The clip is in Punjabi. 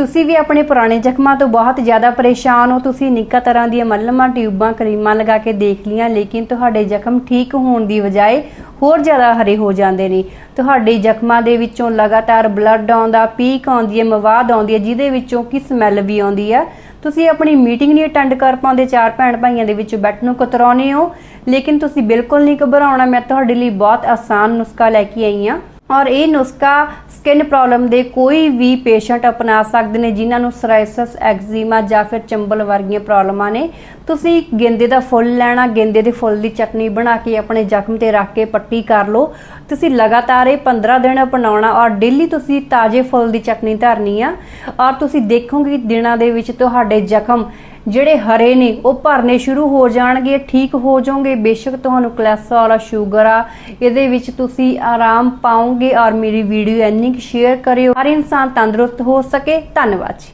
ਤੁਸੀਂ ਵੀ ਆਪਣੇ ਪੁਰਾਣੇ ਜ਼ਖਮਾਂ ਤੋਂ ਬਹੁਤ ਜ਼ਿਆਦਾ ਪਰੇਸ਼ਾਨ ਹੋ। ਤੁਸੀਂ ਨਿੱਕਾ ਤਰ੍ਹਾਂ ਦੀਆਂ ਮੱਲਮਾਂ, ਟਿਊਬਾਂ, ਕਰੀਮਾਂ ਲਗਾ ਕੇ ਦੇਖ ਲੀਆਂ ਲੇਕਿਨ ਤੁਹਾਡੇ ਜ਼ਖਮ ਠੀਕ ਹੋਣ ਦੀ ਬਜਾਏ ਹੋਰ ਜ਼ਿਆਦਾ ਹਰੇ ਹੋ ਜਾਂਦੇ ਨੇ। ਤੁਹਾਡੇ ਜ਼ਖਮਾਂ ਦੇ ਵਿੱਚੋਂ ਲਗਾਤਾਰ ਬਲੱਡ ਆਉਂਦਾ, ਪੀਕ ਆਉਂਦੀ ਹੈ, ਮਵਾਦ ਆਉਂਦੀ ਹੈ, ਜਿਹਦੇ ਵਿੱਚੋਂ ਕੀ ਸਮੈਲ ਵੀ ਆਉਂਦੀ ਹੈ ਤੁਸੀਂ ਆਪਣੀ ਮੀਟਿੰਗ ਨਹੀਂ ਅਟੈਂਡ ਕਰ ਪਾਉਂਦੇ, ਚਾਰ ਭੈਣ ਭਾਈਆਂ ਦੇ ਵਿੱਚ ਬੈਠ ਨੂੰ ਕਤਰਾਉਨੇ ਹੋ, ਲੇਕਿਨ ਤੁਸੀਂ ਬਿਲਕੁਲ ਨਹੀਂ ਘਬਰਾਉਣਾ। ਮੈਂ ਤੁਹਾਡੇ ਲਈ ਬਹੁਤ ਆਸਾਨ ਨੁਸਖਾ ਲੈ ਕੇ ਆਈ ਹਾਂ। ਔਰ ਇਹ ਨੁਸਖਾ ਸਕਿਨ ਪ੍ਰੋਬਲਮ ਦੇ ਕੋਈ ਵੀ ਪੇਸ਼ੈਂਟ ਅਪਣਾ ਸਕਦੇ ਨੇ, ਜਿਨ੍ਹਾਂ ਨੂੰ ਸੋਰਾਇਸਿਸ, ਐਗਜ਼ੀਮਾ ਜਾਂ ਫਿਰ ਚੰਬਲ ਵਰਗੀਆਂ ਪ੍ਰੋਬਲਮਾਂ ਨੇ, ਤੁਸੀਂ ਗੇਂਦੇ ਦਾ ਫੁੱਲ ਲੈਣਾ, ਗੇਂਦੇ ਦੇ ਫੁੱਲ ਦੀ ਚਟਨੀ ਬਣਾ ਕੇ ਆਪਣੇ ਜ਼ਖਮ ਤੇ ਰੱਖ ਕੇ ਪੱਟੀ ਕਰ ਲਓ। ਤੁਸੀਂ ਲਗਾਤਾਰ ਇਹ 15 ਦਿਨ ਅਪਣਾਉਣਾ ਔਰ ਡੇਲੀ ਤੁਸੀਂ ਤਾਜ਼ੇ ਫੁੱਲ ਦੀ ਚਟਨੀ ਧਰਨੀ ਆ ਔਰ ਤੁਸੀਂ ਦੇਖੋਗੇ ਦਿਨਾਂ ਦੇ ਵਿੱਚ ਤੁਹਾਡੇ ਜ਼ਖਮ ਜਿਹੜੇ ਹਰੇ ਨੇ, ਉਹ ਭਰਨੇ ਸ਼ੁਰੂ ਹੋ ਜਾਣਗੇ, ਠੀਕ ਹੋ ਜਾਓਗੇ। ਬੇਸ਼ੱਕ ਤੁਹਾਨੂੰ ਕੋਲੇਸਟ੍ਰੋਲ ਆ ਸ਼ੂਗਰ ਆ, ਇਹਦੇ ਵਿੱਚ ਤੁਸੀਂ ਆਰਾਮ ਪਾਓਗੇ ਔਰ ਮੇਰੀ ਵੀਡੀਓ ਇੰਨੀ ਸ਼ੇਅਰ ਕਰਿਓ। ਹਰ ਇਨਸਾਨ ਤੰਦਰੁਸਤ ਹੋ ਸਕੇ। ਧੰਨਵਾਦ ਜੀ।